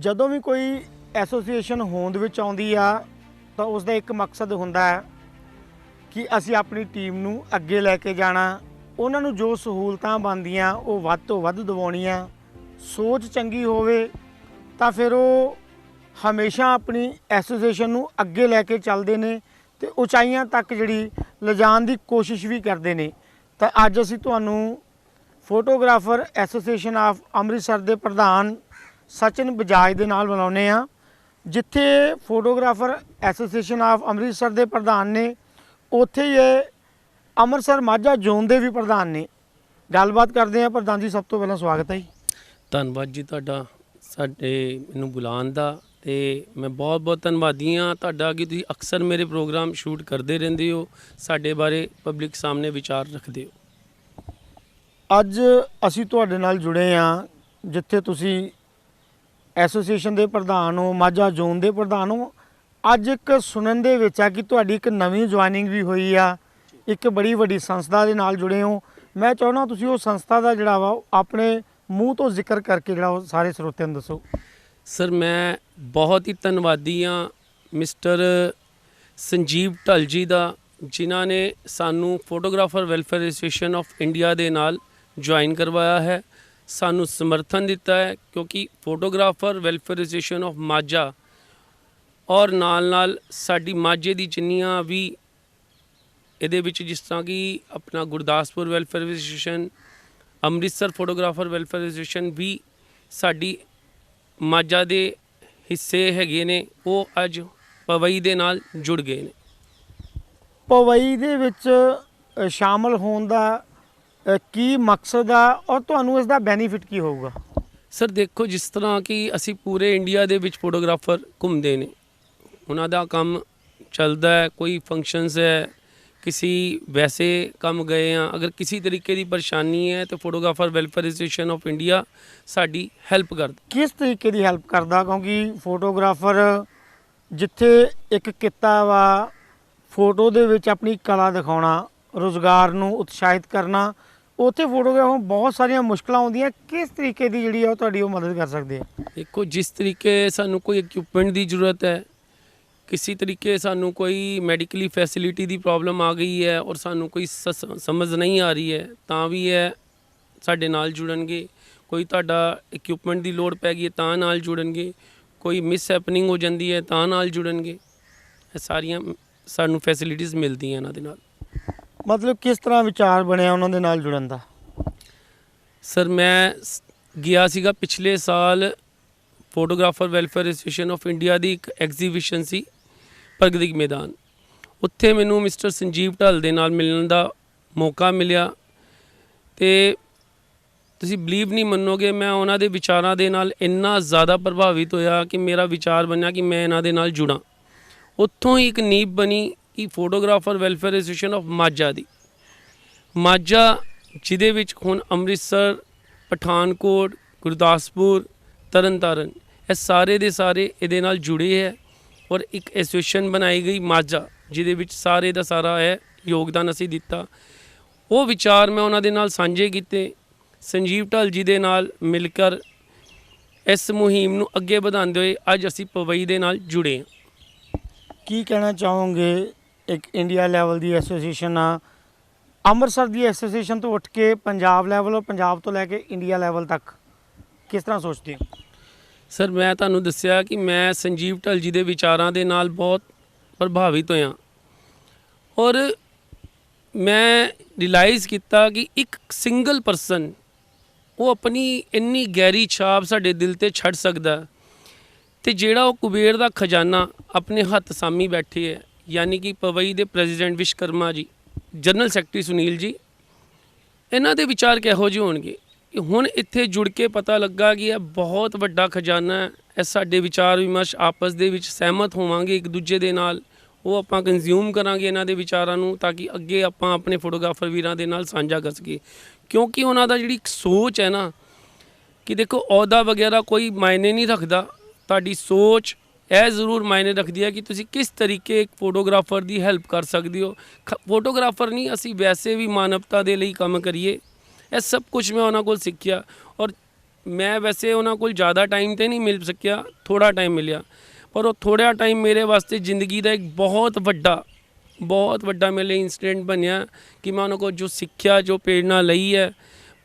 ਜਦੋਂ ਵੀ ਕੋਈ ਐਸੋਸੀਏਸ਼ਨ ਹੋਂਦ ਵਿੱਚ ਆਉਂਦੀ ਆ, ਤਾਂ ਉਸ ਦਾ ਇੱਕ ਮਕਸਦ ਹੁੰਦਾ ਹੈ ਕਿ ਅਸੀਂ ਆਪਣੀ ਟੀਮ ਨੂੰ ਅੱਗੇ ਲੈ ਕੇ ਜਾਣਾ। ਉਹਨਾਂ ਨੂੰ ਜੋ ਸਹੂਲਤਾਂ ਬਣਦੀਆਂ, ਉਹ ਵੱਧ ਤੋਂ ਵੱਧ ਦਿਵਾਉਣੀਆਂ। ਸੋਚ ਚੰਗੀ ਹੋਵੇ, ਤਾਂ ਫਿਰ ਉਹ ਹਮੇਸ਼ਾ ਆਪਣੀ ਐਸੋਸੀਏਸ਼ਨ ਨੂੰ ਅੱਗੇ ਲੈ ਕੇ ਚੱਲਦੇ ਨੇ ਤੇ ਉਚਾਈਆਂ ਤੱਕ ਜਿਹੜੀ ਲਿਜਾਣ ਦੀ ਕੋਸ਼ਿਸ਼ ਵੀ ਕਰਦੇ ਨੇ। ਤਾਂ ਅੱਜ ਅਸੀਂ ਤੁਹਾਨੂੰ ਫੋਟੋਗ੍ਰਾਫਰ ਐਸੋਸੀਏਸ਼ਨ ਆਫ ਅੰਮ੍ਰਿਤਸਰ ਦੇ ਪ੍ਰਧਾਨ ਸਚਿਨ ਬਜਾਜ ਦੇ ਨਾਲ ਮਿਲਾਉਂਦੇ ਆ ਜਿੱਥੇ ਫੋਟੋਗ੍ਰਾਫਰ ਐਸੋਸੀਏਸ਼ਨ ਆਫ ਅੰਮ੍ਰਿਤਸਰ ਦੇ ਪ੍ਰਧਾਨ ਨੇ ਉੱਥੇ ਇਹ ਅੰਮ੍ਰਿਤਸਰ ਮਾਝਾ ਜ਼ੋਨ ਦੇ ਵੀ ਪ੍ਰਧਾਨ ਨੇ। ਗੱਲਬਾਤ ਕਰਦੇ ਆ ਪ੍ਰਧਾਨ ਜੀ ਸਭ ਤੋਂ ਪਹਿਲਾਂ ਸਵਾਗਤ ਹੈ ਜੀ। ਧੰਨਵਾਦ ਜੀ ਤੁਹਾਡਾ ਸਾਡੇ ਮੈਨੂੰ ਬੁਲਾਉਣ ਦਾ ਤੇ ਮੈਂ ਬਹੁਤ ਬਹੁਤ ਧੰਨਵਾਦੀ ਹਾਂ। ਤੁਹਾਡਾ ਕਿ ਤੁਸੀਂ ਅਕਸਰ ਮੇਰੇ ਪ੍ਰੋਗਰਾਮ ਸ਼ੂਟ ਕਰਦੇ ਰਹਿੰਦੇ ਹੋ ਸਾਡੇ ਬਾਰੇ ਪਬਲਿਕ ਸਾਹਮਣੇ ਵਿਚਾਰ ਰੱਖਦੇ ਹੋ। ਅੱਜ ਅਸੀਂ ਤੁਹਾਡੇ ਨਾਲ ਜੁੜੇ ਆ ਜਿੱਥੇ ਤੁਸੀਂ ਐਸੋਸੀਏਸ਼ਨ ਦੇ ਪ੍ਰਧਾਨ ਹੋ, ਮਾਝਾ ਜ਼ੋਨ ਦੇ ਪ੍ਰਧਾਨ ਹੋ, ਅੱਜ ਇੱਕ ਸੁਣਨ ਦੇ ਵਿੱਚ ਆ ਕਿ ਤੁਹਾਡੀ ਇੱਕ ਨਵੀਂ ਜੁਆਇਨਿੰਗ ਵੀ ਹੋਈ ਆ। ਇੱਕ ਬੜੀ ਵੱਡੀ ਸੰਸਥਾ ਦੇ ਨਾਲ ਜੁੜੇ ਹੋ। ਮੈਂ ਚਾਹੁੰਦਾ ਤੁਸੀਂ ਉਹ ਸੰਸਥਾ ਦਾ ਜਿਹੜਾ ਵਾ, ਉਹ ਆਪਣੇ ਮੂੰਹ ਤੋਂ ਜ਼ਿਕਰ ਕਰਕੇ ਜਿਹੜਾ ਉਹ ਸਾਰੇ ਸਰੋਤਿਆਂ ਨੂੰ ਦੱਸੋ। ਸਰ, ਮੈਂ ਬਹੁਤ ਹੀ ਧੰਨਵਾਦੀ ਹਾਂ ਮਿਸਟਰ ਸੰਜੀਵ ਢਲ ਜੀ ਦਾ, ਜਿਨ੍ਹਾਂ ਨੇ ਸਾਨੂੰ photographer welfare association of India ਦੇ ਨਾਲ ਜੁਆਇਨ ਕਰਵਾਇਆ ਹੈ। ਸਾਨੂੰ ਸਮਰਥਨ ਦਿੱਤਾ ਹੈ ਕਿਉਂਕਿ photographer welfare association of Majha ਔਰ ਨਾਲ ਨਾਲ ਸਾਡੀ ਮਾਝੇ ਦੀ ਜਿੰਨੀਆਂ ਵੀ ਇਹਦੇ ਵਿੱਚ ਜਿਸ ਤਰ੍ਹਾਂ ਕਿ ਆਪਣਾ Gurdaspur welfare association Amritsar photographer welfare association ਵੀ ਸਾਡੀ ਮਾਝਾ ਦੇ ਹਿੱਸੇ ਹੈਗੇ ਨੇ ਉਹ ਅੱਜ ਪਵਈ ਦੇ ਨਾਲ ਜੁੜ ਗਏ ਨੇ। ਪਵਈ ਦੇ ਵਿੱਚ ਅ, ਸ਼ਾਮਲ ਹੋਣ ਦਾ ਕੀ ਮਕਸਦ ਆ ਔਰ ਤੁਹਾਨੂੰ ਇਸ ਦਾ ਬੈਨੀਫਿਟ ਕੀ ਹੋਊਗਾ? ਸਰ ਦੇਖੋ ਜਿਸ ਤਰ੍ਹਾਂ ਕਿ ਅਸੀਂ ਪੂਰੇ ਇੰਡੀਆ ਦੇ ਵਿੱਚ ਫੋਟੋਗ੍ਰਾਫਰ ਘੁੰਮਦੇ ਨੇ ਉਹਨਾਂ ਦਾ ਕੰਮ ਚੱਲਦਾ ਹੈ ਕੋਈ ਫੰਕਸ਼ਨਸ ਹੈ ਕਿਸੇ ਵੈਸੇ ਕੰਮ ਗਏ ਆ ਅਗਰ ਕਿਸੇ ਤਰੀਕੇ ਦੀ ਪਰੇਸ਼ਾਨੀ ਹੈ ਤਾਂ photographer welfare association of India ਸਾਡੀ ਹੈਲਪ ਕਰਦਾ। ਕਿਸ ਤਰੀਕੇ ਦੀ ਹੈਲਪ ਕਰਦਾ? ਕਿਉਂਕਿ ਫੋਟੋਗ੍ਰਾਫਰ ਜਿੱਥੇ ਇੱਕ ਕਿੱਤਾ ਵਾ ਫੋਟੋ ਦੇ ਵਿੱਚ ਆਪਣੀ ਕਲਾ ਦਿਖਾਉਣਾ ਰੋਜ਼ਗਾਰ ਨੂੰ ਉਤਸ਼ਾਹਿਤ ਕਰਨਾ ਉੱਥੇ ਫੋਟੋਗ੍ਰਾਫਰ ਬਹੁਤ ਸਾਰੀਆਂ ਮੁਸ਼ਕਲਾਂ ਆਉਂਦੀਆਂ। ਕਿਸ ਤਰੀਕੇ ਦੀ ਜਿਹੜੀ ਆ ਉਹ ਤੁਹਾਡੀ ਉਹ ਮਦਦ ਕਰ ਸਕਦੇ ਆ? ਦੇਖੋ, ਜਿਸ ਤਰੀਕੇ ਸਾਨੂੰ ਕੋਈ ਇਕਵਿਪਮੈਂਟ ਦੀ ਜ਼ਰੂਰਤ ਹੈ, ਕਿਸੇ ਤਰੀਕੇ ਸਾਨੂੰ ਕੋਈ ਮੈਡੀਕਲੀ ਫੈਸਿਲਿਟੀ ਦੀ ਪ੍ਰੋਬਲਮ ਆ ਗਈ ਹੈ ਔਰ ਸਾਨੂੰ ਕੋਈ ਸ- ਸਮਝ ਨਹੀਂ ਆ ਰਹੀ ਹੈ, ਤਾਂ ਵੀ ਇਹ ਸਾਡੇ ਨਾਲ ਜੁੜਨਗੇ। ਕੋਈ ਤੁਹਾਡਾ ਇਕਵਿਪਮੈਂਟ ਦੀ ਲੋੜ ਪੈ ਗਈ ਹੈ, ਤਾਂ ਨਾਲ ਜੁੜਨਗੇ। ਕੋਈ ਮਿਸ ਹੈਪਨਿੰਗ ਹੋ ਜਾਂਦੀ ਹੈ, ਤਾਂ ਨਾਲ ਜੁੜਨਗੇ। ਇਹ ਸਾਰੀਆਂ ਸਾਨੂੰ ਫੈਸਿਲਿਟੀਆਂ ਮਿਲਦੀਆਂ ਇਹਨਾਂ ਦੇ ਨਾਲ। ਮਤਲਬ ਕਿਸ ਤਰ੍ਹਾਂ ਵਿਚਾਰ ਬਣਿਆ ਉਹਨਾਂ ਦੇ ਨਾਲ ਜੁੜਨ ਦਾ? ਸਰ, ਮੈਂ ਗਿਆ ਸੀਗਾ ਪਿਛਲੇ ਸਾਲ photographer welfare association of India ਦੀ ਇੱਕ ਐਗਜ਼ੀਬਿਸ਼ਨ ਸੀ ਪ੍ਰਗਤੀ ਮੈਦਾਨ। ਉੱਥੇ ਮੈਨੂੰ ਮਿਸਟਰ ਸੰਜੀਵ ਢੱਲ ਦੇ ਨਾਲ ਮਿਲਣ ਦਾ ਮੌਕਾ ਮਿਲਿਆ ਤੇ ਤੁਸੀਂ ਬਲੀਵ ਨਹੀਂ ਮੰਨੋਗੇ, ਮੈਂ ਉਹਨਾਂ ਦੇ ਵਿਚਾਰਾਂ ਦੇ ਨਾਲ ਇੰਨਾ ਜ਼ਿਆਦਾ ਪ੍ਰਭਾਵਿਤ ਹੋਇਆ ਕਿ ਮੇਰਾ ਵਿਚਾਰ ਬਣਿਆ ਕਿ ਮੈਂ ਇਹਨਾਂ ਦੇ ਨਾਲ ਜੁੜਾਂ। ਉੱਥੋਂ ਹੀ ਇੱਕ ਨੀਂਹ ਬਣੀ ਕਿ photographer welfare association of Majha ਦੀ। ਮਾਝਾ ਜਿਹਦੇ ਵਿੱਚ ਹੁਣ ਅੰਮ੍ਰਿਤਸਰ, ਪਠਾਨਕੋਟ, ਗੁਰਦਾਸਪੁਰ, ਤਰਨਤਾਰਨ ਇਹ ਸਾਰੇ ਦੇ ਸਾਰੇ ਇਹਦੇ ਨਾਲ ਜੁੜੇ ਹੈ ਔਰ ਇੱਕ ਐਸੋਸੀਏਸ਼ਨ ਬਣਾਈ ਗਈ ਮਾਝਾ, ਜਿਹਦੇ ਵਿੱਚ ਸਾਰੇ ਦਾ ਸਾਰਾ ਹੈ ਯੋਗਦਾਨ ਅਸੀਂ ਦਿੱਤਾ। ਉਹ ਵਿਚਾਰ ਮੈਂ ਉਹਨਾਂ ਦੇ ਨਾਲ ਸਾਂਝੇ ਕੀਤੇ। ਸੰਜੀਵ ਢਲ ਜੀ ਦੇ ਨਾਲ ਮਿਲ ਕਰ ਇਸ ਮੁਹਿੰਮ ਨੂੰ ਅੱਗੇ ਵਧਾਉਂਦੇ ਹੋਏ ਅੱਜ ਅਸੀਂ ਪਵਈ ਦੇ ਨਾਲ ਜੁੜੇ ਹਾਂ। ਕੀ ਕਹਿਣਾ ਚਾਹੋਗੇ ਇੱਕ ਇੰਡੀਆ ਲੈਵਲ ਦੀ ਐਸੋਸੀਏਸ਼ਨ ਆ। ਅੰਮ੍ਰਿਤਸਰ ਦੀ ਐਸੋਸੀਏਸ਼ਨ ਤੋਂ ਉੱਠ ਕੇ ਪੰਜਾਬ ਲੈਵਲ ਔਰ ਪੰਜਾਬ ਤੋਂ ਲੈ ਕੇ ਇੰਡੀਆ ਲੈਵਲ ਤੱਕ ਕਿਸ ਤਰ੍ਹਾਂ ਸੋਚਦੇ ਹੋ? ਸਰ, ਮੈਂ ਤੁਹਾਨੂੰ ਦੱਸਿਆ ਕਿ ਮੈਂ ਸੰਜੀਵ ਢਲ ਜੀ ਦੇ ਵਿਚਾਰਾਂ ਦੇ ਨਾਲ ਬਹੁਤ ਪ੍ਰਭਾਵਿਤ ਹੋਇਆ। ਔਰ ਮੈਂ ਰਿਅਲਾਈਜ਼ ਕੀਤਾ ਕਿ ਇੱਕ ਸਿੰਗਲ ਪਰਸਨ ਉਹ ਆਪਣੀ ਇੰਨੀ ਗਹਿਰੀ ਛਾਪ ਸਾਡੇ ਦਿਲ ਤੇ ਛੱਡ ਸਕਦਾ ਹੈ। ਤੇ ਜਿਹੜਾ ਉਹ ਕੁਬੇਰ ਦਾ ਖਜ਼ਾਨਾ ਆਪਣੇ ਹੱਥ ਸਾਮੀ ਬੈਠੇ ਹੈ। ਯਾਨੀ ਕਿ ਪਵਈ ਦੇ ਪ੍ਰੈਜ਼ੀਡੈਂਟ ਵਿਸ਼ਕਰਮਾ ਜੀ, ਜਨਰਲ ਸੈਕਟਰੀ ਸੁਨੀਲ ਜੀ, ਇਹਨਾਂ ਦੇ ਵਿਚਾਰ ਕਿਹੋ ਜਿਹੇ ਹੋਣਗੇ? ਕਿ ਹੁਣ ਇੱਥੇ ਜੁੜ ਕੇ ਪਤਾ ਲੱਗਾ ਕਿ ਇਹ ਬਹੁਤ ਵੱਡਾ ਖਜ਼ਾਨਾ ਹੈ, ਇਹ ਸਾਡੇ ਵਿਚਾਰ ਵਿਮਰਸ਼ ਆਪਸ ਦੇ ਵਿੱਚ ਸਹਿਮਤ ਹੋਵਾਂਗੇ ਇੱਕ ਦੂਜੇ ਦੇ ਨਾਲ, ਉਹ ਆਪਾਂ ਕੰਜ਼ਿਊਮ ਕਰਾਂਗੇ ਇਹਨਾਂ ਦੇ ਵਿਚਾਰਾਂ ਨੂੰ ਤਾਂ ਕਿ ਅੱਗੇ ਆਪਾਂ ਆਪਣੇ ਫੋਟੋਗ੍ਰਾਫਰ ਵੀਰਾਂ ਦੇ ਨਾਲ ਸਾਂਝਾ ਕਰ ਸਕੀਏ। ਕਿਉਂਕਿ ਉਹਨਾਂ ਦਾ ਜਿਹੜੀ ਇੱਕ ਸੋਚ ਹੈ ਨਾ, ਕਿ ਦੇਖੋ ਅਹੁਦਾ ਵਗੈਰਾ ਕੋਈ ਮਾਇਨੇ ਨਹੀਂ ਰੱਖਦਾ, ਤੁਹਾਡੀ ਸੋਚ ਇਹ ਜ਼ਰੂਰ ਮਾਇਨੇ ਰੱਖਦੀ ਹੈ ਕਿ ਤੁਸੀਂ ਕਿਸ ਤਰੀਕੇ ਇੱਕ ਫੋਟੋਗ੍ਰਾਫਰ ਦੀ ਹੈਲਪ ਕਰ ਸਕਦੇ ਹੋ। ਫੋਟੋਗ੍ਰਾਫਰ ਨਹੀਂ, ਅਸੀਂ ਵੈਸੇ ਵੀ ਮਾਨਵਤਾ ਦੇ ਲਈ ਕੰਮ ਕਰੀਏ। ਇਹ ਸਭ ਕੁਝ ਮੈਂ ਉਹਨਾਂ ਕੋਲ ਸਿੱਖਿਆ ਔਰ ਮੈਂ ਵੈਸੇ ਉਹਨਾਂ ਕੋਲ ਜ਼ਿਆਦਾ ਟਾਈਮ ਤੇ ਨਹੀਂ ਮਿਲ ਸਕਿਆ ਥੋੜਾ ਟਾਈਮ ਮਿਲਿਆ। ਪਰ ਉਹ ਥੋੜਾ ਟਾਈਮ ਮੇਰੇ ਵਾਸਤੇ ਜ਼ਿੰਦਗੀ ਦਾ ਇੱਕ ਬਹੁਤ ਵੱਡਾ ਬਹੁਤ ਵੱਡਾ ਮੇਰੇ ਲਈ ਇਨਸੀਡੈਂਟ ਬਣਿਆ ਕਿ ਮੈਂ ਉਹਨਾਂ ਕੋਲ ਜੋ ਸਿੱਖਿਆ, ਜੋ ਪ੍ਰੇਰਣਾ ਲਈ ਹੈ,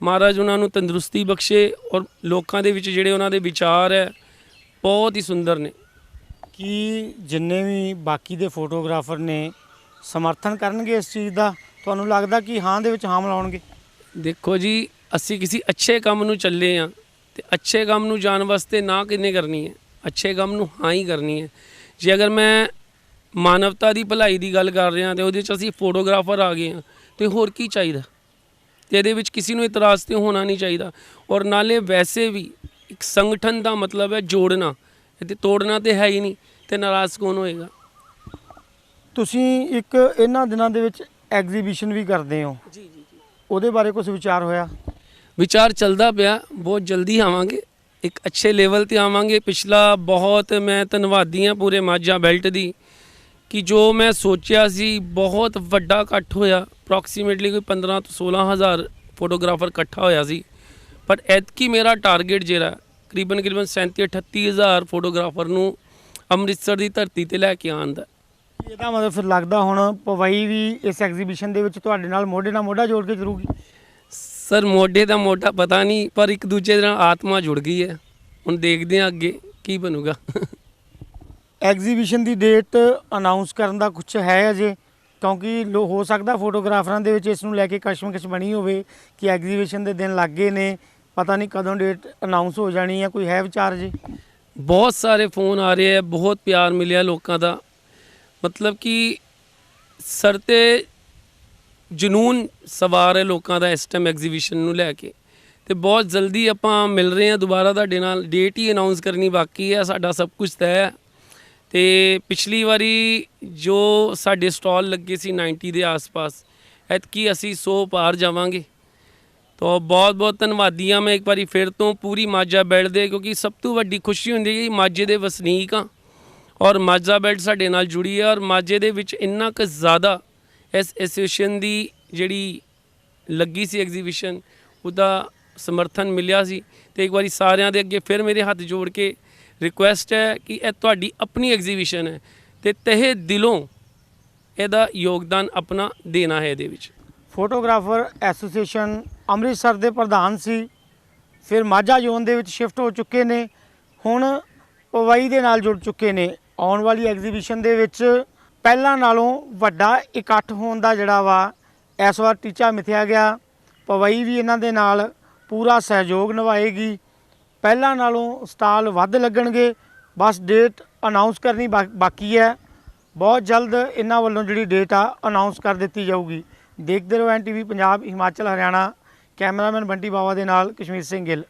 ਮਹਾਰਾਜ ਉਹਨਾਂ ਨੂੰ ਤੰਦਰੁਸਤੀ ਬਖਸ਼ੇ ਔਰ ਲੋਕਾਂ ਦੇ ਵਿੱਚ ਜਿਹੜੇ ਉਹਨਾਂ ਦੇ ਵਿਚਾਰ ਹੈ, ਬਹੁਤ ਹੀ ਸੁੰਦਰ ਨੇ। ਕੀ ਜਿੰਨੇ ਵੀ ਬਾਕੀ ਦੇ ਫੋਟੋਗ੍ਰਾਫਰ ਨੇ ਸਮਰਥਨ ਕਰਨਗੇ ਇਸ ਚੀਜ਼ ਦਾ? ਤੁਹਾਨੂੰ ਲੱਗਦਾ ਕਿ ਹਾਂ ਦੇ ਵਿੱਚ ਹਾਂ ਮਿਲਾਉਣਗੇ? ਦੇਖੋ ਜੀ, ਅਸੀਂ ਕਿਸੇ ਅੱਛੇ ਕੰਮ ਨੂੰ ਚੱਲੇ ਆ ਤੇ ਅੱਛੇ ਕੰਮ ਨੂੰ ਜਾਣ ਵਾਸਤੇ ਨਾ ਕਿੰਨੇ ਕਰਨੀ ਹੈ? ਅੱਛੇ ਕੰਮ ਨੂੰ ਹਾਂ ਹੀ ਕਰਨੀ ਹੈ। ਜੇ ਅਗਰ ਮੈਂ ਮਾਨਵਤਾ ਦੀ ਭਲਾਈ ਦੀ ਗੱਲ ਕਰ ਰਿਹਾ ਤੇ ਉਹਦੇ ਚ ਅਸੀਂ ਫੋਟੋਗ੍ਰਾਫਰ ਆ ਗਏ ਆ ਤੇ ਹੋਰ ਕੀ ਚਾਹੀਦਾ? ਤੇ ਇਹਦੇ ਵਿੱਚ ਕਿਸੇ ਨੂੰ ਇਤਰਾਜ਼ ਤੇ ਹੋਣਾ ਨਹੀਂ ਚਾਹੀਦਾ। ਔਰ ਨਾਲੇ ਵੈਸੇ ਵੀ ਇੱਕ ਸੰਗਠਨ ਦਾ ਮਤਲਬ ਹੈ ਜੋੜਨਾ। ਤੇ ਤੋੜਨਾ ਤੇ ਹੈ ਹੀ ਨਹੀਂ ਤੇ ਨਾਰਾਜ਼ ਕੌਣ ਹੋਏਗਾ? ਤੁਸੀਂ ਇੱਕ ਇਹਨਾਂ ਦਿਨਾਂ ਦੇ ਵਿੱਚ ਐਗਜ਼ੀਬਿਸ਼ਨ ਵੀ ਕਰਦੇ ਹੋ। ਜੀ ਜੀ ਜੀ। ਉਹਦੇ ਬਾਰੇ ਕੁਝ ਵਿਚਾਰ ਹੋਇਆ? ਵਿਚਾਰ ਚੱਲਦਾ ਪਿਆ ਬਹੁਤ ਜਲਦੀ ਆਵਾਂਗੇ। ਇੱਕ ਅੱਛੇ ਲੈਵਲ ਤੇ ਆਵਾਂਗੇ। ਪਿਛਲਾ ਬਹੁਤ ਮੈਂ ਧੰਨਵਾਦੀ ਹਾਂ ਪੂਰੇ ਮਾਝਾ ਬੈਲਟ ਦੀ ਕਿ ਜੋ ਮੈਂ ਸੋਚਿਆ ਸੀ ਬਹੁਤ ਵੱਡਾ ਇਕੱਠ ਹੋਇਆ। ਅਪਰੋਕਸੀਮੇਟਲੀ ਕੋਈ 15 ਤੋਂ 16 ਹਜ਼ਾਰ ਫੋਟੋਗ੍ਰਾਫਰ ਇਕੱਠਾ ਹੋਇਆ ਸੀ। ਪਰ ਐਤਕੀ ਮੇਰਾ ਟਾਰਗੇਟ ਜਿਹੜਾ ਹੈ, ਕਰੀਬਨ ਕਰੀਬਨ 37 38 ਹਜ਼ਾਰ ਫੋਟੋਗ੍ਰਾਫਰ ਨੂੰ ਅੰਮ੍ਰਿਤਸਰ ਦੀ ਧਰਤੀ ਤੇ ਲੈ ਕੇ ਆਉਣ ਦਾ। ਇਹਦਾ ਮਤਲਬ ਫਿਰ ਲੱਗਦਾ ਹੁਣ ਪਵਈ ਵੀ ਇਸ ਐਗਜ਼ੀਬਿਸ਼ਨ ਦੇ ਵਿੱਚ ਤੁਹਾਡੇ ਨਾਲ ਮੋਢੇ ਨਾਲ ਮੋਢਾ ਜੋੜ ਕੇ ਜ਼ਰੂਗੀ? ਸਰ ਮੋਢੇ ਦਾ ਮੋਢਾ ਪਤਾ ਨਹੀਂ ਪਰ ਇੱਕ ਦੂਜੇ ਨਾਲ ਆਤਮਾ ਜੁੜ ਗਈ ਹੈ। ਹੁਣ ਦੇਖਦੇ ਹਾਂ ਅੱਗੇ ਕੀ ਬਣੂਗਾ। ਐਗਜ਼ੀਬਿਸ਼ਨ ਦੀ ਡੇਟ ਅਨਾਉਂਸ ਕਰਨ ਦਾ ਕੁਝ ਹੈ ਅਜੇ? ਕਿਉਂਕਿ ਹੋ ਸਕਦਾ ਫੋਟੋਗ੍ਰਾਫਰਾਂ ਦੇ ਵਿੱਚ ਇਸ ਨੂੰ ਲੈ ਕੇ ਕਸ਼ਮਕਸ਼ ਬਣੀ ਹੋਵੇ ਕਿ ਐਗਜ਼ੀਬਿਸ਼ਨ ਦੇ ਦਿਨ ਲੱਗੇ ਨੇ। ਪਤਾ ਨਹੀਂ ਕਦੋਂ ਡੇਟ ਅਨਾਉਂਸ ਹੋ ਜਾਣੀ ਹੈ ਕੋਈ ਹੈ ਵਿਚਾਰ ਜੀ? ਬਹੁਤ ਸਾਰੇ ਫੋਨ ਆ ਰਹੇ ਆ, ਬਹੁਤ ਪਿਆਰ ਮਿਲਿਆ ਲੋਕਾਂ ਦਾ। ਮਤਲਬ ਕਿ ਸਰ ਤੇ ਜਨੂਨ ਸਵਾਰ ਹੈ ਲੋਕਾਂ ਦਾ ਇਸ ਟਾਈਮ ਐਗਜ਼ੀਬਿਸ਼ਨ ਨੂੰ ਲੈ ਕੇ। ਤੇ ਬਹੁਤ ਜਲਦੀ ਆਪਾਂ ਮਿਲ ਰਹੇ ਹਾਂ ਦੁਬਾਰਾ ਤੁਹਾਡੇ ਨਾਲ ਡੇਟ ਹੀ ਅਨਾਉਂਸ ਕਰਨੀ ਬਾਕੀ ਹੈ ਸਾਡਾ ਸਭ ਕੁਝ ਤੈਅ ਹੈ ਤੇ ਪਿਛਲੀ ਵਾਰੀ ਜੋ ਸਾਡੇ ਸਟਾਲ ਲੱਗੇ ਸੀ 90 ਦੇ ਆਸ-ਪਾਸ, ਐਤਕੀ ਅਸੀਂ 100 ਪਾਰ ਜਾਵਾਂਗੇ। ਤੋ ਬਹੁਤ ਬਹੁਤ ਧੰਨਵਾਦੀ ਹਾਂ ਮੈਂ ਇੱਕ ਵਾਰੀ ਫਿਰ ਤੋਂ ਪੂਰੀ ਮਾਝਾ ਬੈਲਟ ਦੇ, ਕਿਉਂਕਿ ਸਭ ਤੋਂ ਵੱਡੀ ਖੁਸ਼ੀ ਹੁੰਦੀ ਹੈ ਕਿ ਮਾਝੇ ਦੇ ਵਸਨੀਕ ਆ ਔਰ ਮਾਝਾ ਬੈਲਟ ਸਾਡੇ ਨਾਲ ਜੁੜੀ ਹੈ ਔਰ ਮਾਝੇ ਦੇ ਵਿੱਚ ਇੰਨਾ ਕੁ ਜ਼ਿਆਦਾ ਇਸ ਐਸੋਸੀਏਸ਼ਨ ਦੀ ਜਿਹੜੀ ਲੱਗੀ ਸੀ ਐਗਜ਼ੀਬਿਸ਼ਨ, ਉਹਦਾ ਸਮਰਥਨ ਮਿਲਿਆ ਸੀ। ਤੇ ਇੱਕ ਵਾਰੀ ਸਾਰਿਆਂ ਦੇ ਅੱਗੇ ਫਿਰ ਮੇਰੇ ਹੱਥ ਜੋੜ ਕੇ ਰਿਕੁਐਸਟ ਹੈ ਕਿ ਇਹ ਤੁਹਾਡੀ ਆਪਣੀ ਐਗਜ਼ੀਬਿਸ਼ਨ ਹੈ ਤੇ ਤਹਿ ਦਿਲੋਂ ਇਹਦਾ ਯੋਗਦਾਨ ਆਪਣਾ ਦੇਣਾ ਹੈ ਇਹਦੇ ਵਿੱਚ। ਫੋਟੋਗ੍ਰਾਫਰ ਐਸੋਸੀਏਸ਼ਨ ਅੰਮ੍ਰਿਤਸਰ ਦੇ ਪ੍ਰਧਾਨ ਸੀ। ਫਿਰ ਮਾਝਾ ਜ਼ੋਨ ਦੇ ਵਿੱਚ ਸ਼ਿਫਟ ਹੋ ਚੁੱਕੇ ਨੇ। ਹੁਣ ਪਵਈ ਦੇ ਨਾਲ ਜੁੜ ਚੁੱਕੇ ਨੇ। ਆਉਣ ਵਾਲੀ ਐਗਜ਼ੀਬਿਸ਼ਨ ਦੇ ਵਿੱਚ ਪਹਿਲਾਂ ਨਾਲੋਂ ਵੱਡਾ ਇਕੱਠ ਹੋਣ ਦਾ ਜਿਹੜਾ ਵਾ, ਇਸ ਵਾਰ ਟੀਚਾ ਮਿਥਿਆ ਗਿਆ। ਪਵਈ ਵੀ ਇਹਨਾਂ ਦੇ ਨਾਲ ਪੂਰਾ ਸਹਿਯੋਗ ਨਿਭਾਏਗੀ। ਪਹਿਲਾਂ ਨਾਲੋਂ ਸਟਾਲ ਵੱਧ ਲੱਗਣਗੇ। ਬਸ ਡੇਟ ਅਨਾਉਂਸ ਕਰਨੀ ਬਾ- ਬਾਕੀ ਹੈ। ਬਹੁਤ ਜਲਦ ਇਹਨਾਂ ਵੱਲੋਂ ਜਿਹੜੀ ਡੇਟ ਆ ਅਨਾਉਂਸ ਕਰ ਦਿੱਤੀ ਜਾਊਗੀ। ਦੇਖਦੇ ਰਹੋ N NTV Punjab, Himachal, Haryana. Cameraman Bunty Bawa ਦੇ ਨਾਲ ਕਸ਼ਮੀਰ ਸਿੰਘ ਗਿੱਲ।